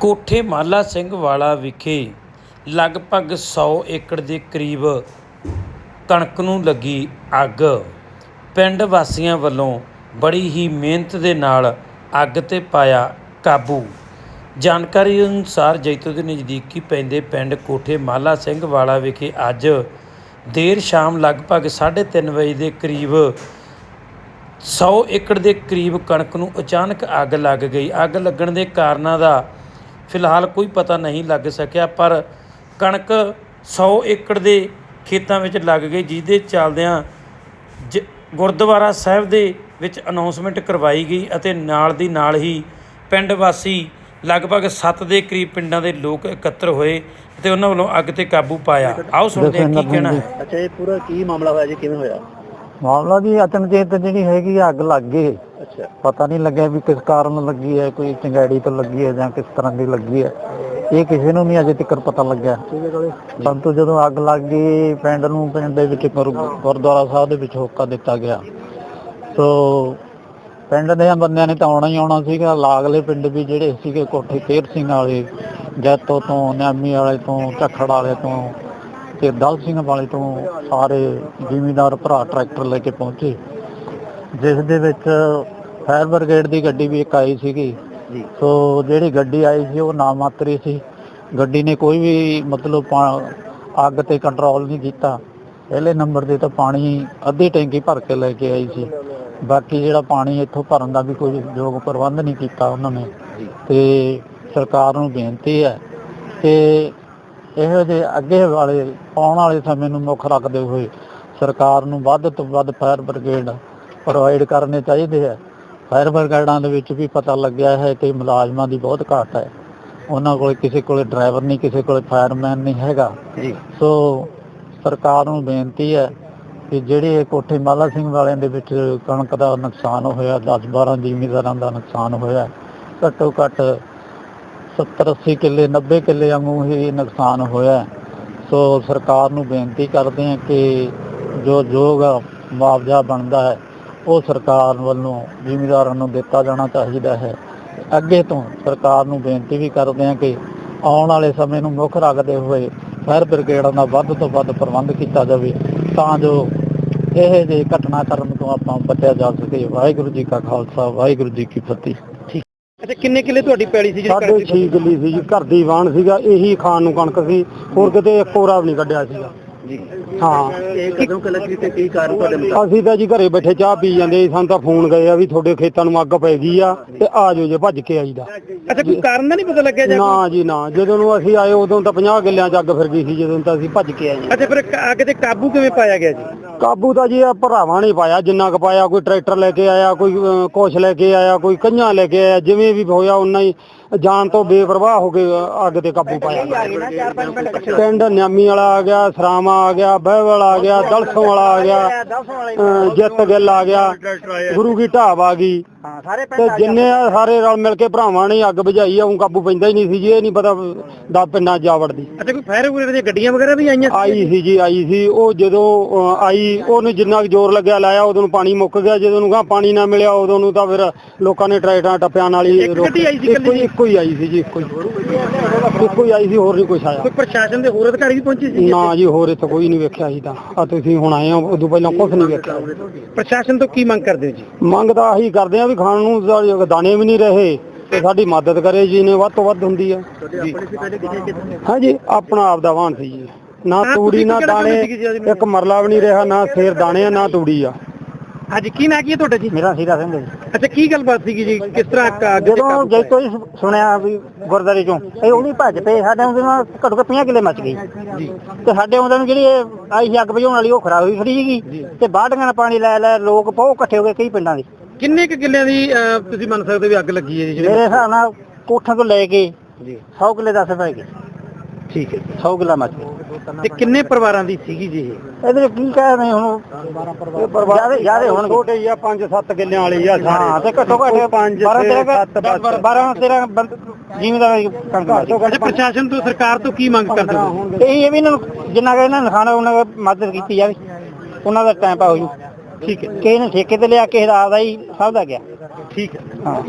ਕੋਠੇ ਮਾਲਾ ਸਿੰਘ ਵਾਲਾ ਵਿਖੇ ਲਗਭਗ 100 ਏਕੜ ਦੇ ਕਰੀਬ ਕਣਕ ਨੂੰ ਲੱਗੀ ਅੱਗ। ਪਿੰਡ ਵਾਸੀਆਂ ਵੱਲੋਂ ਬੜੀ ਹੀ ਮਿਹਨਤ ਦੇ ਨਾਲ ਅੱਗ ਤੇ ਪਾਇਆ ਕਾਬੂ। ਜਾਣਕਾਰੀ ਅਨੁਸਾਰ ਜੈਤੋ ਦੇ ਨਜ਼ਦੀਕੀ ਪੈਂਦੇ ਪਿੰਡ ਕੋਠੇ ਮਾਲਾ ਸਿੰਘ ਵਾਲਾ ਵਿਖੇ ਅੱਜ ਦੇਰ ਸ਼ਾਮ ਲਗਭਗ 3:30 ਵਜੇ ਦੇ ਕਰੀਬ 100 ਏਕੜ ਦੇ ਕਰੀਬ ਕਣਕ ਨੂੰ ਅਚਾਨਕ ਅੱਗ ਲੱਗ ਗਈ। ਅੱਗ ਲੱਗਣ ਦੇ ਕਾਰਨਾਂ ਦਾ ਫਿਲਹਾਲ ਕੋਈ ਪਤਾ ਨਹੀਂ ਲੱਗ ਸਕਿਆ ਪਰ ਕਣਕ 100 ਏਕੜ ਦੇ ਖੇਤਾਂ ਵਿੱਚ ਲੱਗ ਗਈ ਜਿਹਦੇ ਚੱਲਦਿਆਂ ਜ- ਗੁਰਦੁਆਰਾ ਸਾਹਿਬ ਦੇ ਵਿੱਚ ਅਨਾਉਂਸਮੈਂਟ ਕਰਵਾਈ ਗਈ ਅਤੇ ਨਾਲ ਦੀ ਨਾਲ ਹੀ ਪਿੰਡ ਵਾਸੀ ਲਗਭਗ 7 ਦੇ ਕਰੀਬ ਪਿੰਡਾਂ ਦੇ ਲੋਕ ਇਕੱਤਰ ਹੋਏ ਤੇ ਉਹਨਾਂ ਵੱਲੋਂ ਅੱਗ ਤੇ ਕਾਬੂ ਪਾਇਆ। ਆਓ ਸੁਣਦੇ ਹਾਂ ਕੀ ਕਹਿਣਾ ਹੈ। ਅੱਛਾ ਇਹ ਪੂਰਾ ਕੀ ਮਾਮਲਾ ਹੋਇਆ ਜੀ? ਕਿਵੇਂ ਹੋਇਆ? ਮਾਮਲਾ ਜੀ ਅਚਨਚੇਤ ਜਿਹੜੀ ਹੈਗੀ ਆ, ਅੱਗ ਲੱਗ ਗਈ। ਅੱਛਾ। ਪਤਾ ਨਹੀਂ ਲੱਗਿਆ ਵੀ ਕਿਸ ਕਾਰਨ ਲੱਗੀ ਹੈ ਕੋਈ ਚੰਗਾੜੀ ਤੋਂ ਲੱਗੀ ਹੈ ਜਾਂ ਕਿਸ ਤਰ੍ਹਾਂ ਦੀ ਲੱਗੀ ਹੈ। ਇਹ ਕਿਸੇ ਨੂੰ ਨਹੀਂ ਅਜੇ ਤੱਕ ਪਤਾ ਲੱਗਿਆ। ਪਰੰਤੂ ਜਦੋਂ ਅੱਗ ਲੱਗ ਗਈ ਪਿੰਡ ਨੂੰ ਪਿੰਡ ਦੇ ਵਿੱਚ ਗੁਰ- ਗੁਰਦੁਆਰਾ ਸਾਹਿਬ ਦੇ ਵਿੱਚ ਹੋਕਾ ਦਿੱਤਾ ਗਿਆ। ਸੋ ਪਿੰਡ ਦੇ ਬੰਦਿਆਂ ਨੇ ਤਾਂ ਆਉਣਾ ਹੀ ਆਉਣਾ ਸੀਗਾ। ਲਾਗਲੇ ਪਿੰਡ ਵੀ ਜਿਹੜੇ ਸੀਗੇ ਕੋਠੇ ਤੇਰ ਸਿੰਘ ਵਾਲੇ ਜੈਤੋ ਤੋਂ ਨਿਆਮੀ ਵਾਲੇ ਤੋਂ ਝੱਖੜ ਵਾਲੇ ਤੋਂ ਤੇ ਦਲ ਸਿੰਘ ਵਾਲੇ ਤੋਂ ਸਾਰੇ ਜ਼ਿਮੀਂਦਾਰ ਭਰਾ ਟਰੈਕਟਰ ਲੈ ਕੇ ਪਹੁੰਚੇ। ਜਿਸ ਦੇ ਵਿੱਚ ਫਾਇਰ ਬ੍ਰਿਗੇਡ ਦੀ ਗੱਡੀ ਵੀ ਇੱਕ ਆਈ ਸੀਗੀ। ਸੋ ਜਿਹੜੀ ਗੱਡੀ ਆਈ ਸੀ ਉਹ ਨਾ ਮਾਤਰੀ ਸੀ। ਗੱਡੀ ਨੇ ਕੋਈ ਵੀ ਮਤਲਬ ਅੱਗ ਤੇ ਕੰਟਰੋਲ ਨਹੀਂ ਕੀਤਾ। ਪਹਿਲੇ ਨੰਬਰ ਤੇ ਤਾਂ ਪਾਣੀ ਅੱਧੀ ਟੈਂਕੀ ਭਰ ਕੇ ਲੈ ਕੇ ਆਈ ਸੀ। ਬਾਕੀ ਜਿਹੜਾ ਪਾਣੀ ਇੱਥੋਂ ਭਰਨ ਦਾ ਵੀ ਕੋਈ ਯੋਗ ਪ੍ਰਬੰਧ ਨਹੀਂ ਕੀਤਾ ਉਹਨਾਂ ਨੇ। ਤੇ ਸਰਕਾਰ ਨੂੰ ਬੇਨਤੀ ਹੈ ਕਿ ਇਹੋ ਜਿਹੇ ਅੱਗੇ ਵਾਲੇ ਆਉਣ ਵਾਲੇ ਸਮੇਂ ਨੂੰ ਮੁੱਖ ਰੱਖਦੇ ਹੋਏ ਸਰਕਾਰ ਨੂੰ ਵੱਧ ਤੋਂ ਵੱਧ ਫਾਇਰ ਬ੍ਰਿਗੇਡ ਪ੍ਰੋਵਾਈਡ ਕਰਨੇ ਚਾਹੀਦੇ ਹੈ ਫਾਇਰ ਬ੍ਰਿਗੇਡਾਂ ਦੇ ਵਿੱਚ ਵੀ ਪਤਾ ਲੱਗਿਆ ਹੈ ਕਿ ਮੁਲਾਜ਼ਮਾਂ ਦੀ ਬਹੁਤ ਘਾਟ ਹੈ। ਉਹਨਾਂ ਕੋਲ ਕਿਸੇ ਕੋਲੇ ਡਰਾਈਵਰ ਨਹੀਂ ਕਿਸੇ ਕੋਲੇ ਫਾਇਰਮੈਨ ਨਹੀਂ ਹੈਗਾ। ਜੀ ਸੋ ਸਰਕਾਰ ਨੂੰ ਬੇਨਤੀ ਹੈ ਕਿ ਜਿਹੜੇ ਕੋਠੇ ਮਾਲਾ ਸਿੰਘ ਵਾਲਿਆਂ ਦੇ ਵਿੱਚ ਕਣਕ ਦਾ ਨੁਕਸਾਨ ਹੋਇਆ 10 12 ਜ਼ਿਮੀਂਦਾਰਾਂ ਦਾ ਨੁਕਸਾਨ ਹੋਇਆ ਘੱਟੋ ਘੱਟ 70 80 ਕਿੱਲੇ 90 ਕਿੱਲੇ ਵਾਂਗੂ ਹੀ ਨੁਕਸਾਨ ਹੋਇਆ ਸੋ ਸਰਕਾਰ ਨੂੰ ਬੇਨਤੀ ਕਰਦੇ ਹਾਂ ਕਿ ਜੋ ਯੋਗ ਮੁਆਵਜ਼ਾ ਬਣਦਾ ਹੈ, ਉਹ ਸਰਕਾਰ ਵੱਲੋਂ ਜ਼ਿਮੀਂਦਾਰਾਂ ਨੂੰ ਦਿੱਤਾ ਜਾਣਾ ਚਾਹੀਦਾ ਹੈ। ਅੱਗੇ ਤੋਂ ਸਰਕਾਰ ਨੂੰ ਬੇਨਤੀ ਵੀ ਕਰਦੇ ਹਾਂ ਕਿ ਆਉਣ ਵਾਲੇ ਸਮੇਂ ਨੂੰ ਮੁੱਖ ਰੱਖਦੇ ਹੋਏ ਫਾਇਰ ਬ੍ਰਿਗੇਡਾਂ ਦਾ ਵੱਧ ਤੋਂ ਵੱਧ ਪ੍ਰਬੰਧ ਕੀਤਾ ਜਾਵੇ, ਤਾਂ ਜੋ ਇਹ ਜਿਹੇ ਘਟਨਾ ਕਰਨ ਤੋਂ ਆਪਾਂ ਬਚਿਆ ਜਾ ਸਕੇ। ਵਾਹਿਗੁਰੂ ਜੀ ਕਾ ਖਾਲਸਾ, ਵਾਹਿਗੁਰੂ ਜੀ ਕੀ ਫਤਿਹ। ਅੱਛਾ ਕਿੰਨੇ ਕਿੱਲੇ ਤੁਹਾਡੀ ਪੈਲੀ ਸੀ ਸਾਡੇ 6 ਕਿੱਲੀ ਸੀ ਜੀ ਘਰ ਦੀ ਵਾਣ ਸੀਗਾ ਇਹੀ ਖਾਣ ਨੂੰ ਕਣਕ ਸੀ ਹੋਰ ਕਿਤੇ ਇੱਕ ਕੋਰਾ ਵੀ ਨਹੀਂ ਕੱਢਿਆ ਸੀਗਾ। ਹਾਂ। ਇਹ ਕਦੋਂ ਕਿ ਲੱਗੀ ਤੇ ਕੀ ਕਾਰਨ ਤੁਹਾਡੇ ਮੁਤਾਬਕ? ਅਸੀਂ ਤਾਂ ਜੀ ਘਰੇ ਬੈਠੇ ਚਾਹ ਪੀ ਜਾਂਦੇ ਸੀ, ਸਾਨੂੰ ਤਾਂ ਫੋਨ ਗਏ ਆ ਵੀ ਤੁਹਾਡੇ ਖੇਤਾਂ ਨੂੰ ਅੱਗ ਪੈ ਗਈ ਆ ਤੇ ਆ ਜਾਓ ਜੇ ਭੱਜ ਕੇ ਆਈਦਾ। ਅੱਛਾ ਕੋਈ ਕਾਰਨ ਦਾ ਨਹੀਂ ਪਤਾ ਲੱਗਿਆ ਜਾਂ ਨਾ ਜੀ ਨਾ ਜਦੋਂ ਨੂੰ ਅਸੀਂ ਆਏ ਉਦੋਂ ਤਾਂ 50 ਕਿੱਲਿਆਂ ਚ ਅੱਗ ਫਿਰ ਗਈ ਸੀ ਜਦੋਂ ਤਾਂ ਅਸੀਂ ਭੱਜ ਕੇ ਆਏ ਅੱਛਾ ਫਿਰ ਕ- ਅੱਗ ਤੇ ਕਾਬੂ ਕਿਵੇਂ ਪਾਇਆ ਗਿਆ ਜੀ? ਕਾਬੂ ਤਾਂ ਜੀ ਆ ਭਰਾਵਾਂ ਨੇ ਪਾਇਆ ਜਿੰਨਾ ਕੁ ਪਾਇਆ ਕੋਈ ਟਰੈਕਟਰ ਲੈ ਕੇ ਆਇਆ ਕੋਈ ਅਹ, ਕੁਛ ਲੈ ਕੇ ਆਇਆ ਕੋਈ ਕਈਆਂ ਲੈ ਕੇ ਆਇਆ ਜਿਵੇਂ ਵੀ ਹੋਇਆ ਉਹਨਾਂ ਹੀ ਜਾਨ ਤੋਂ ਬੇਪਰਵਾਹ ਹੋ ਕੇ ਅਹ, ਅੱਗ ਤੇ ਕਾਬੂ ਪਾਇਆ। ਪਿੰਡ ਨਿਆਮੀ ਵਾਲਾ ਆ ਗਿਆ ਸਰਾਮਾ ਆ ਗਿਆ ਬਹਿਵਲ ਆ ਗਿਆ ਦਲਸੋਂ ਵਾਲਾ ਆ ਗਿਆ ਜਿੱਤ ਗਿੱਲ ਆ ਗਿਆ। ਗੁਰੂ ਕੀ ਢਾਬ ਆ ਗਈ। ਹਾਂ ਸਾਰੇ ਤੇ ਜਿੰਨੇ ਆ ਸਾਰੇ ਰਲ ਮਿਲ ਕੇ ਭਰਾਵਾਂ ਨੇ ਅੱਗ ਬੁਝਾਈ ਆ ਉਹ ਕਾਬੂ ਪੈਂਦਾ ਹੀ ਨਹੀਂ ਸੀ ਜੀ ਇਹ ਨਹੀਂ ਪਤਾ ਦਾ ਪਿੰਡਾਂ ਜਾ ਵੜਦੀ ਅੱਛਾ ਕੋਈ ਫਾਇਰ ਬ੍ਰਿਗੇਡ ਦੀਆਂ ਗੱਡੀਆਂ ਵਗੈਰਾ ਵੀ ਆਈਆਂ ਆਈ ਸੀ ਜੀ ਆਈ ਸੀ। ਉਹ ਜਦੋਂ ਆਈ ਉਹਨੂੰ ਜਿੰਨਾ ਕੁ ਜ਼ੋਰ ਲੱਗਿਆ ਲਾਇਆ ਉਦੋਂ ਨੂੰ ਪਾਣੀ ਮੁੱਕ ਗਿਆ। ਜਦੋਂ ਨੂੰ ਪਾਣੀ ਨਾ ਮਿਲਿਆ ਉਦੋਂ ਨੂੰ ਤਾਂ ਫਿਰ ਲੋਕਾਂ ਨੇ ਟਰੈਕਟਰਾਂ ਟੱਪਿਆਂ ਨਾਲ ਹੀ ਇੱਕ ਗੱਡੀ ਆਈ ਸੀ ਇੱਕੋ ਹੀ ਇੱਕੋ ਹੀ ਆਈ ਸੀ ਜੀ ਇੱਕੋ ਹੀ। ਇੱਕੋ ਹੀ ਆਈ ਸੀ ਹੋਰ ਨਹੀਂ ਕੁਛ ਆਇਆ। ਕੋਈ ਪ੍ਰਸ਼ਾਸਨ ਦੇ ਹੋਰ ਅਧਿਕਾਰੀ ਵੀ ਪਹੁੰਚੇ ਸੀ ਨਾ ਜੀ ਹੋਰ ਇੱਥੇ ਕੋਈ ਨਹੀਂ ਵੇਖਿਆ ਸੀ ਤਾਂ। ਆ ਤੁਸੀਂ ਹੁਣ ਆਏ ਹੋ ਉਦੋਂ ਪਹਿਲਾਂ ਕੁਛ ਨਹੀਂ ਵੇਖਿਆ। ਪ੍ਰਸ਼ਾਸਨ ਤੋਂ ਕੀ ਮੰਗ ਕਰਦੇ ਹੋ ਜੀ? ਮੰਗ ਤਾਂ ਆਹੀ ਕਰਦੇ ਆ ਵੀ ਖਾਣ ਨੂੰ ਤਾਂ ਦਾਣੇ ਵੀ ਨਹੀਂ ਰਹੇ ਤੇ ਸਾਡੀ ਮਦਦ ਕਰੇ ਜੀ ਨੇ ਵੱਧ ਤੋਂ ਵੱਧ ਹੁੰਦੀ ਆ। ਜੀ ਹਾਂਜੀ ਆਪਣਾ ਆਪ ਦਾ ਵਾਹਨ ਸੀ ਜੀ। ਨਾ ਤੂੜੀ ਨਾ ਦਾਣੇ ਜੀ ਅੱਜ? ਇੱਕ ਮਰਲਾ ਵੀ ਨਹੀਂ ਰਿਹਾ ਨਾ ਸੇਰ ਦਾਣੇ ਆ ਨਾ ਤੂੜੀ ਆ। ਹਾਂਜੀ ਕੀ ਨਾਂ ਕੀ ਹੈ ਤੁਹਾਡਾ ਜੀ? ਮੇਰਾ ਸੀਰਾ ਸਿੰਘ ਜੀ। ਅੱਛਾ ਕੀ ਗੱਲਬਾਤ ਸੀਗੀ ਜੀ? ਕਿਸ ਤਰ੍ਹਾਂ ਅੱਗ ਅੱਗ ਤੇ ਜਦੋਂ ਕਾਬੂ ਜੈਤੋ ਹੀ ਸੁਣਿਆ ਵੀ ਗੁਰਦਾਰੇ ਚੋਂ ਇਹ ਉਹਦੀ ਭੱਜ ਪਏ ਸਾਡੇ ਉਹਦੇ ਨਾਲ ਘੱਟੋ ਘੱਟ 50 ਕਿੱਲੇ ਮੱਚ ਗਈ। ਜੀ। ਤੇ ਸਾਡੇ ਉਹਦੇ ਨੂੰ ਜਿਹੜੀ ਇਹ ਆਈ ਸੀ ਅੱਗ ਬੁਝਾਉਣ ਵਾਲੀ ਉਹ ਖਰਾਬ ਹੋਈ ਖੜੀ ਸੀਗੀ। ਤੇ ਬਾਢੀਆਂ ਨਾਲ ਪਾਣੀ ਲੈ ਲੈ ਲੋਕ ਬਹੁਤ ਇਕੱਠੇ ਹੋ ਗਏ ਕਈ ਪਿੰਡਾਂ ਦੇ। ਕਿੰਨੇ ਕੁ ਕਿੱਲਿਆਂ ਦੀ ਅਹ, ਤੁਸੀਂ ਮੰਨ ਸਕਦੇ ਹੋ ਵੀ ਅੱਗ ਲੱਗੀ ਹੈ ਜੀ ਜਿਹੜੇ? ਮੇਰੇ ਹਿਸਾਬ ਨਾਲ ਕੋਠਾਂ ਤੋਂ ਲੈ ਕੇ ਜੀ। 100 ਕਿੱਲੇ ਦੱਸ ਪੈ ਗਏ। ਠੀਕ ਹੈ 100 ਕਿੱਲਾ ਮੱਚ ਗਿਆ ਤੇ ਕਿੰਨੇ ਪਰਿਵਾਰਾਂ ਦੀ ਸੀਗੀ ਜੀ ਇਹ? ਇਹਦੇ ਵਿੱਚ ਕੀ ਕਹਿ ਰਹੇ ਹੁਣ? ਜਿਆਦੇ ਜਿਆਦੇ ਹੁਣ ਛੋਟੇ ਹੀ ਆ 5-7 ਕਿੱਲਿਆਂ ਵਾਲੀ ਆ ਹਾਂ ਤੇ ਘੱਟੋ ਘੱਟ 5 12 12 13 ਜ਼ਿਮੀਦਾਰ ਕਣਕ ਅੱਛਾ ਪ੍ਰਸ਼ਾਸਨ ਤੋਂ ਸਰਕਾਰ ਤੋਂ ਕੀ ਮੰਗ ਕਰਦੇ ਹੋ? ਇਹ ਇਹ ਵੀ ਇਹਨਾਂ ਨੂੰ ਜਿੰਨਾ ਕਿ ਇਹਨਾਂ ਨੂੰ ਖਾਣਾ ਉਹਨਾਂ ਦੀ ਮਦਦ ਕੀਤੀ ਜਾਵੇ ਉਹਨਾਂ ਦਾ ਟਾਈਮ ਪਾ ਹੋ ਜੂ। ਠੀਕ ਹੈ। ਕਿਸੇ ਨੇ ਠੇਕੇ ਤੇ ਲਿਆ ਕਿਸੇ ਦਾ ਆਪਦਾ ਹੀ ਸਭ ਦਾ ਗਿਆ। ਠੀਕ ਹੈ। ਹਾਂ।